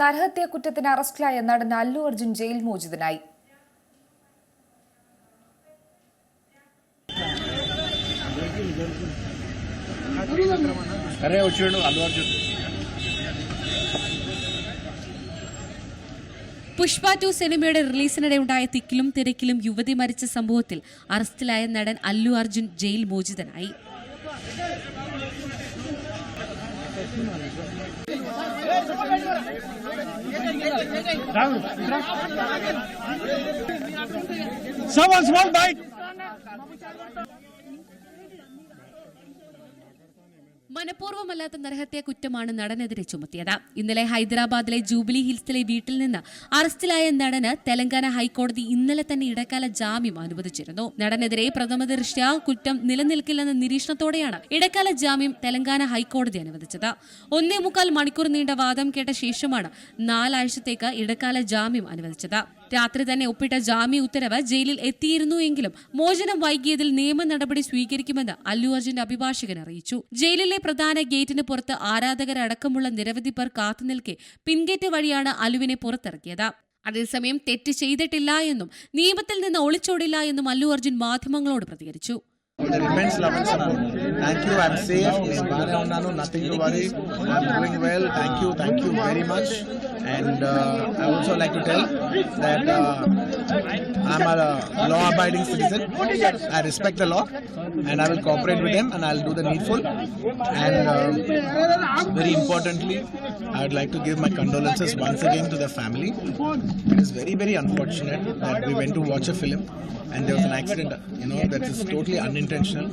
നരഹത്യാ കുറ്റത്തിന് അറസ്റ്റിലായ നടൻ അല്ലു അർജുൻ ജയിൽ മോചിതനായി. പുഷ്പ ടു സിനിമയുടെ റിലീസിനിടെ ഉണ്ടായ തിക്കിലും തിരക്കിലും യുവതി മരിച്ച സംഭവത്തിൽ അറസ്റ്റിലായ നടൻ അല്ലു അർജുൻ ജയിൽ മോചിതനായി. Someone small bite. മനഃപൂർവമല്ലാത്ത നരഹത്യ കുറ്റമാണ് നടനെതിരെ ചുമത്തിയത്. ഇന്നലെ ഹൈദരാബാദിലെ ജൂബിലി ഹിൽസിലെ വീട്ടിൽ നിന്ന് അറസ്റ്റിലായ നടന് തെലങ്കാന ഹൈക്കോടതി ഇന്നലെ തന്നെ ഇടക്കാല ജാമ്യം അനുവദിച്ചിരുന്നു. നടനെതിരെ പ്രഥമ ദൃഷ്ട്യാ കുറ്റം നിലനിൽക്കില്ലെന്ന നിരീക്ഷണത്തോടെയാണ് ഇടക്കാല ജാമ്യം തെലങ്കാന ഹൈക്കോടതി അനുവദിച്ചത്. ഒന്നേ മുക്കാൽ മണിക്കൂർ നീണ്ട വാദം കേട്ട ശേഷമാണ് നാലാഴ്ചത്തേക്ക് ഇടക്കാല ജാമ്യം അനുവദിച്ചത്. രാത്രി തന്നെ ഒപ്പിട്ട ജാമ്യ ഉത്തരവ് ജയിലിൽ എത്തിയിരുന്നു എങ്കിലും മോചനം വൈകിയതിൽ നിയമ നടപടി സ്വീകരിക്കുമെന്ന് അല്ലു അർജുന്റെ അഭിഭാഷകൻ അറിയിച്ചു. ജയിലിലെ പ്രധാന ഗേറ്റിന് പുറത്ത് ആരാധകരടക്കമുള്ള നിരവധി പേർ കാത്തുനിൽക്കെ പിൻഗേറ്റ് വഴിയാണ് അലുവിനെ പുറത്തിറക്കിയത്. അതേസമയം തെറ്റ് ചെയ്തിട്ടില്ല എന്നും നിയമത്തിൽ നിന്ന് ഒളിച്ചോടില്ല എന്നും അല്ലു അർജുൻ മാധ്യമങ്ങളോട് പ്രതികരിച്ചു. And uh, I also like to tell that uh, I'm a law-abiding citizen. I respect the law, and I will cooperate with them, and I'll do the needful. And uh, very importantly, I would like to give my condolences once again to the family. It is very, very unfortunate that we went to watch a film and there was an accident. You know that is totally unintentional.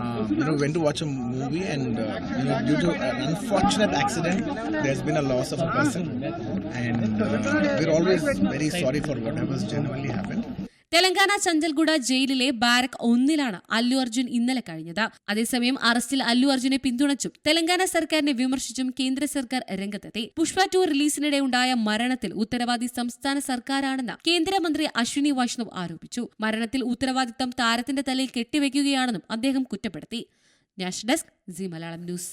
Uh, you know, we went to watch a movie and uh, you know, due to an unfortunate accident, there's been a loss of a person. And uh, we're always very sorry for whatever's genuinely happened. Telangana Chanchalguda ജയിലിലെ Barak ഒന്നിലാണ് അല്ലു അർജുൻ ഇന്നലെ കഴിഞ്ഞത്. അതേസമയം അറസ്റ്റിൽ അല്ലു അർജുനെ പിന്തുണച്ചും തെലങ്കാന സർക്കാരിനെ വിമർശിച്ചും കേന്ദ്ര സർക്കാർ രംഗത്തെത്തി. പുഷ്പ ടു റിലീസിനിടെ ഉണ്ടായ മരണത്തിൽ ഉത്തരവാദി സംസ്ഥാന സർക്കാരാണെന്ന് കേന്ദ്രമന്ത്രി അശ്വിനി വൈഷ്ണവ് ആരോപിച്ചു. മരണത്തിൽ ഉത്തരവാദിത്തം താരത്തിന്റെ തലയിൽ കെട്ടിവെക്കുകയാണെന്നും അദ്ദേഹം കുറ്റപ്പെടുത്തി. National desk Zee Malayalam news.